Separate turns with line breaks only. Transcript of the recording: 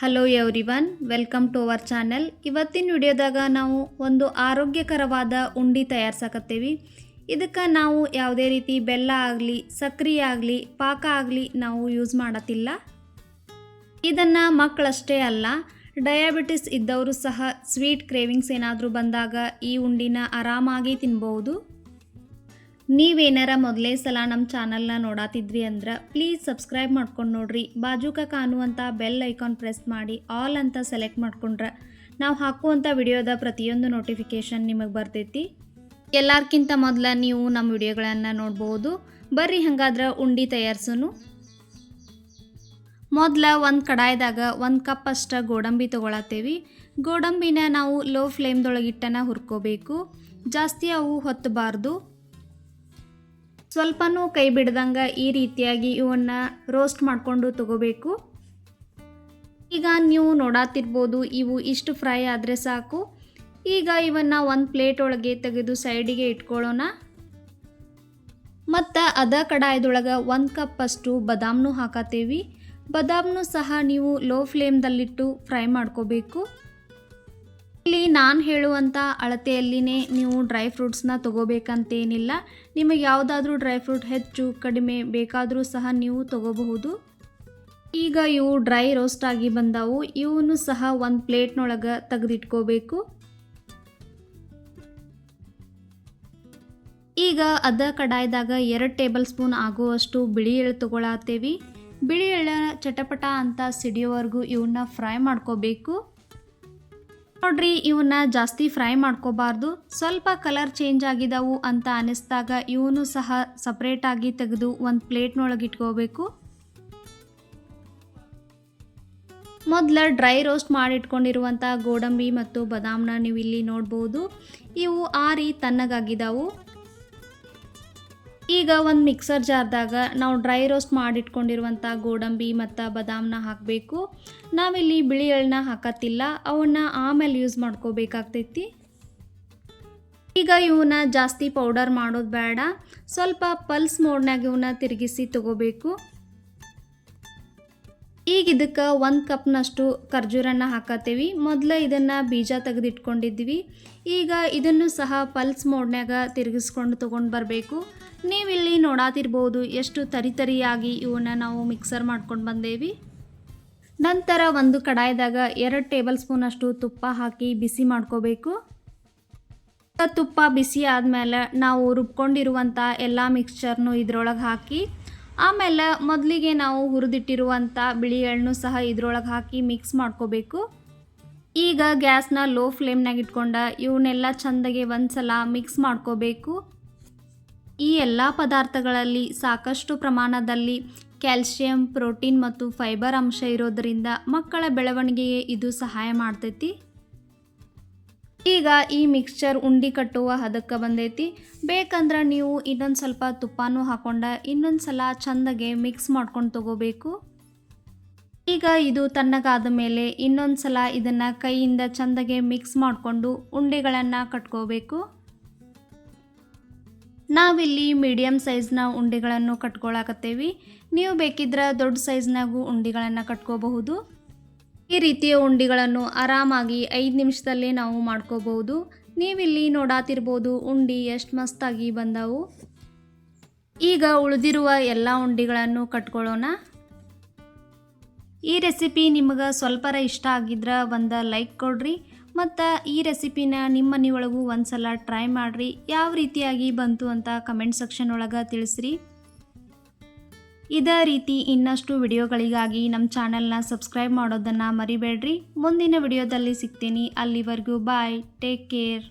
Hello everyone welcome to our channel ಇವತ್ತಿನ ವಿಡಿಯೋದಾಗ ನಾವು ಒಂದು ಆರೋಗ್ಯಕರವಾದ ಉಂಡಿ ತಯಾರಿಸಕತ್ತೇವಿ. ಇದಕ್ಕೆ ನಾವು ಯಾವುದೇ ರೀತಿ ಬೆಲ್ಲ ಆಗಲಿ, ಸಕ್ರೆ ಆಗಲಿ, ಪಾಕ ಆಗಲಿ ನಾವು ಯೂಸ್ ಮಾಡತ್ತಿಲ್ಲ. ಇದನ್ನು ಮಕ್ಕಳಷ್ಟೇ ಅಲ್ಲ ಡಯಾಬಿಟಿಸ್ ಇದ್ದವರು ಸಹ ಸ್ವೀಟ್ ಕ್ರೇವಿಂಗ್ಸ್ ಏನಾದರೂ ಬಂದಾಗ ಈ ಉಂಡಿನ ಆರಾಮಾಗಿ ತಿನ್ಬೋದು. ನೀವೇನಾರ ಮೊದಲೇ ಸಲ ನಮ್ಮ ಚಾನಲ್ನ ನೋಡಾತಿದ್ರಿ ಅಂದ್ರೆ ಪ್ಲೀಸ್ ಸಬ್ಸ್ಕ್ರೈಬ್ ಮಾಡ್ಕೊಂಡು ನೋಡ್ರಿ. ಬಾಜುಕ ಕಾಣುವಂಥ ಬೆಲ್ ಐಕಾನ್ ಪ್ರೆಸ್ ಮಾಡಿ ಆಲ್ ಅಂತ ಸೆಲೆಕ್ಟ್ ಮಾಡ್ಕೊಂಡ್ರೆ ನಾವು ಹಾಕುವಂಥ ವಿಡಿಯೋದ ಪ್ರತಿಯೊಂದು ನೋಟಿಫಿಕೇಷನ್ ನಿಮಗೆ ಬರ್ತೈತಿ. ಎಲ್ಲರ್ಕಿಂತ ಮೊದಲ ನೀವು ನಮ್ಮ ವಿಡಿಯೋಗಳನ್ನು ನೋಡ್ಬೋದು. ಬರ್ರಿ ಹಂಗಾದ್ರೆ ಉಂಡಿ ತಯಾರಿಸೋನು. ಮೊದಲ ಒಂದು ಕಡಾಯ್ದಾಗ ಒಂದು ಕಪ್ ಅಷ್ಟು ಗೋಡಂಬಿ ತೊಗೊಳತ್ತೇವಿ. ಗೋಡಂಬಿನ ನಾವು ಲೋ ಫ್ಲೇಮ್ದೊಳಗಿಟ್ಟನ ಹುರ್ಕೋಬೇಕು. ಜಾಸ್ತಿ ಅವು ಹೊತ್ತಬಾರ್ದು ಸ್ವಲ್ಪನೂ ಕೈ ಬಿಡ್ದಂಗೆ ಈ ರೀತಿಯಾಗಿ ಇವನ್ನ ರೋಸ್ಟ್ ಮಾಡಿಕೊಂಡು ತಗೋಬೇಕು. ಈಗ ನೀವು ನೋಡಾತಿರ್ಬೋದು ಇವು ಇಷ್ಟು ಫ್ರೈ ಆದರೆ ಸಾಕು. ಈಗ ಇವನ್ನ ಒಂದು ಪ್ಲೇಟ್ ಒಳಗೆ ತೆಗೆದು ಸೈಡಿಗೆ ಇಟ್ಕೊಳ್ಳೋಣ. ಮತ್ತು ಅದ ಕಡಾಯದೊಳಗೆ ಒಂದು ಕಪ್ ಅಷ್ಟು ಬದಾಮ್ನು ಹಾಕತ್ತೇವಿ ಬದಾಮ್ನು ಸಹ ನೀವು ಲೋ ಫ್ಲೇಮ್ದಲ್ಲಿಟ್ಟು ಫ್ರೈ ಮಾಡ್ಕೋಬೇಕು. ಇಲ್ಲಿ ನಾನು ಹೇಳುವಂಥ ಅಳತೆಯಲ್ಲಿನೇ ನೀವು ಡ್ರೈ ಫ್ರೂಟ್ಸ್ನ ತಗೋಬೇಕಂತೇನಿಲ್ಲ. ನಿಮಗೆ ಯಾವುದಾದ್ರೂ ಡ್ರೈ ಫ್ರೂಟ್ ಹೆಚ್ಚು, ಕಡಿಮೆ ಬೇಕಾದರೂ ಸಹ ನೀವು ತಗೋಬಹುದು. ಈಗ ಇವು ಡ್ರೈ ರೋಸ್ಟ್ ಆಗಿ ಬಂದವು. ಇವನು ಸಹ ಒಂದು ಪ್ಲೇಟ್ನೊಳಗೆ ತೆಗೆದಿಟ್ಕೋಬೇಕು. ಈಗ ಅದ ಕಡಾಯ್ದಾಗ ಎರಡು ಟೇಬಲ್ ಸ್ಪೂನ್ ಆಗುವಷ್ಟು ಬಿಳಿ ಎಳ್ಳು ತೊಗೊಳತ್ತೇವಿ ಬಿಳಿ ಎಳ್ಳ ಚಟಪಟ ಅಂತ ಸಿಡಿಯೋವರೆಗೂ ಇವನ್ನ ಫ್ರೈ ಮಾಡ್ಕೋಬೇಕು. ನೋಡ್ರಿ ಇವನ್ನ ಜಾಸ್ತಿ ಫ್ರೈ ಮಾಡ್ಕೋಬಾರ್ದು. ಸ್ವಲ್ಪ ಕಲರ್ ಚೇಂಜ್ ಆಗಿದಾವು ಅಂತ ಅನಿಸ್ದಾಗ ಇವನು ಸಹ ಸಪ್ರೇಟಾಗಿ ತೆಗೆದು ಒಂದು ಪ್ಲೇಟ್ನೊಳಗೆ ಇಟ್ಕೋಬೇಕು. ಮೊದಲ ಡ್ರೈ ರೋಸ್ಟ್ ಮಾಡಿಟ್ಕೊಂಡಿರುವಂಥ ಗೋಡಂಬಿ ಮತ್ತು ಬದಾಮ್ನ ನೀವು ಇಲ್ಲಿ ನೋಡ್ಬೋದು. ಇವು ಆರಿ ತಣ್ಣಗಾಗಿದ್ದಾವು ಈಗ ಒಂದು ಮಿಕ್ಸರ್ ಜಾರ್ದಾಗ ನಾವು ಡ್ರೈ ರೋಸ್ಟ್ ಮಾಡಿಟ್ಕೊಂಡಿರುವಂಥ ಗೋಡಂಬಿ ಮತ್ತು ಬಾದಾಮ್ನ ಹಾಕಬೇಕು. ನಾವಿಲ್ಲಿ ಬಿಳಿ ಎಳ್ಳನ್ನ ಹಾಕತ್ತಿಲ್ಲ, ಅವನ್ನ ಆಮೇಲೆ ಯೂಸ್ ಮಾಡ್ಕೋಬೇಕಾಗ್ತೈತಿ. ಈಗ ಇವನ್ನ ಜಾಸ್ತಿ ಪೌಡರ್ ಮಾಡೋದು ಬೇಡ, ಸ್ವಲ್ಪ ಪಲ್ಸ್ ಮೋಡ್ನಾಗ ಇವನ್ನ ತಿರುಗಿಸಿ ತಗೋಬೇಕು. ಈಗ ಇದಕ್ಕೆ ಒಂದು ಕಪ್ನಷ್ಟು ಖರ್ಜೂರನ್ನ ಹಾಕತ್ತೀವಿ. ಮೊದಲು ಇದನ್ನು ಬೀಜ ತೆಗೆದಿಟ್ಕೊಂಡಿದ್ವಿ. ಈಗ ಇದನ್ನು ಸಹ ಪಲ್ಸ್ ಮೋಡ್ನಾಗ ತಿರುಗಿಸ್ಕೊಂಡು ತೊಗೊಂಡು ಬರಬೇಕು. ನೀವಿಲ್ಲಿ ನೋಡಾತಿರ್ಬೋದು ಎಷ್ಟು ತರಿತರಿಯಾಗಿ ಇವನ್ನ ನಾವು ಮಿಕ್ಸರ್ ಮಾಡ್ಕೊಂಡು ಬಂದೇವಿ. ನಂತರ ಒಂದು ಕಡಾಯ್ದಾಗ ಎರಡು ಟೇಬಲ್ ಸ್ಪೂನಷ್ಟು ತುಪ್ಪ ಹಾಕಿ ಬಿಸಿ ಮಾಡ್ಕೋಬೇಕು. ತುಪ್ಪ ಬಿಸಿ ಆದಮೇಲೆ ನಾವು ರುಬ್ಕೊಂಡಿರುವಂಥ ಎಲ್ಲ ಮಿಕ್ಸ್ಚರ್ನು ಇದ್ರೊಳಗೆ ಹಾಕಿ, ಆಮೇಲೆ ಮೊದಲಿಗೆ ನಾವು ಹುರಿದಿಟ್ಟಿರುವಂಥ ಬಿಳಿ ಎಳ್ಳು ಸಹ ಇದ್ರೊಳಗೆ ಹಾಕಿ ಮಿಕ್ಸ್ ಮಾಡ್ಕೋಬೇಕು. ಈಗ ಗ್ಯಾಸ್ನ ಲೋ ಫ್ಲೇಮ್ನಾಗ ಇಟ್ಕೊಂಡ ಇವನ್ನೆಲ್ಲ ಚೆಂದಾಗೆ ಒಂದು ಸಲ ಮಿಕ್ಸ್ ಮಾಡ್ಕೋಬೇಕು. ಈ ಎಲ್ಲ ಪದಾರ್ಥಗಳಲ್ಲಿ ಸಾಕಷ್ಟು ಪ್ರಮಾಣದಲ್ಲಿ ಕ್ಯಾಲ್ಸಿಯಂ, ಪ್ರೋಟೀನ್ ಮತ್ತು ಫೈಬರ್ ಅಂಶ ಇರೋದರಿಂದ ಮಕ್ಕಳ ಬೆಳವಣಿಗೆಗೆ ಇದು ಸಹಾಯ ಮಾಡ್ತೈತಿ. ಈಗ ಈ ಮಿಕ್ಸ್ಚರ್ ಉಂಡಿ ಕಟ್ಟುವ ಹದಕ್ಕೆ ಬಂದೈತಿ. ಬೇಕಂದ್ರೆ ನೀವು ಇನ್ನೊಂದು ಸ್ವಲ್ಪ ತುಪ್ಪನೂ ಹಾಕೊಂಡ ಇನ್ನೊಂದು ಸಲ ಚೆಂದಾಗೆ ಮಿಕ್ಸ್ ಮಾಡ್ಕೊಂಡು ತಗೋಬೇಕು. ಈಗ ಇದು ತಣ್ಣಗಾದ ಮೇಲೆ ಇನ್ನೊಂದು ಸಲ ಇದನ್ನು ಕೈಯಿಂದ ಚೆಂದಾಗೆ ಮಿಕ್ಸ್ ಮಾಡಿಕೊಂಡು ಉಂಡೆಗಳನ್ನು ಕಟ್ಕೋಬೇಕು. ನಾವಿಲ್ಲಿ ಮೀಡಿಯಮ್ ಸೈಜ್ನ ಉಂಡೆಗಳನ್ನು ಕಟ್ಕೊಳಕತ್ತೇವಿ. ನೀವು ಬೇಕಿದ್ರೆ ದೊಡ್ಡ ಸೈಜ್ನಾಗೂ ಉಂಡೆಗಳನ್ನು ಕಟ್ಕೋಬಹುದು. ಈ ರೀತಿಯ ಉಂಡಿಗಳನ್ನು ಆರಾಮಾಗಿ ಐದು ನಿಮಿಷದಲ್ಲಿ ನಾವು ಮಾಡ್ಕೋಬಹುದು. ನೀವಿಲ್ಲಿ ನೋಡಾತಿರ್ಬೋದು ಉಂಡಿ ಎಷ್ಟು ಮಸ್ತಾಗಿ ಬಂದವು. ಈಗ ಉಳಿದಿರುವ ಎಲ್ಲ ಉಂಡಿಗಳನ್ನು ಕಟ್ಕೊಳ್ಳೋಣ. ಈ ರೆಸಿಪಿ ನಿಮಗೆ ಸ್ವಲ್ಪರ ಇಷ್ಟ ಆಗಿದ್ರೆ ಒಂದು ಲೈಕ್ ಕೊಡ್ರಿ. ಮತ್ತು ಈ ರೆಸಿಪಿನ ನಿಮ್ಮ ಮನೆಯೊಳಗೂ ಒಂದು ಸಲ ಟ್ರೈ ಮಾಡಿರಿ. ಯಾವ ರೀತಿಯಾಗಿ ಬಂತು ಅಂತ ಕಮೆಂಟ್ ಸೆಕ್ಷನ್ ಒಳಗೆ ತಿಳಿಸ್ರಿ. ಇದೇ ರೀತಿ ಇನ್ನಷ್ಟು ವಿಡಿಯೋಗಳಿಗಾಗಿ ನಮ್ಮ ಚಾನಲ್ನ ಸಬ್ಸ್ಕ್ರೈಬ್ ಮಾಡೋದನ್ನು ಮರಿಬೇಡ್ರಿ. ಮುಂದಿನ ವಿಡಿಯೋದಲ್ಲಿ ಸಿಗ್ತೀನಿ. ಅಲ್ಲಿವರೆಗೂ ಬಾಯ್. Take care.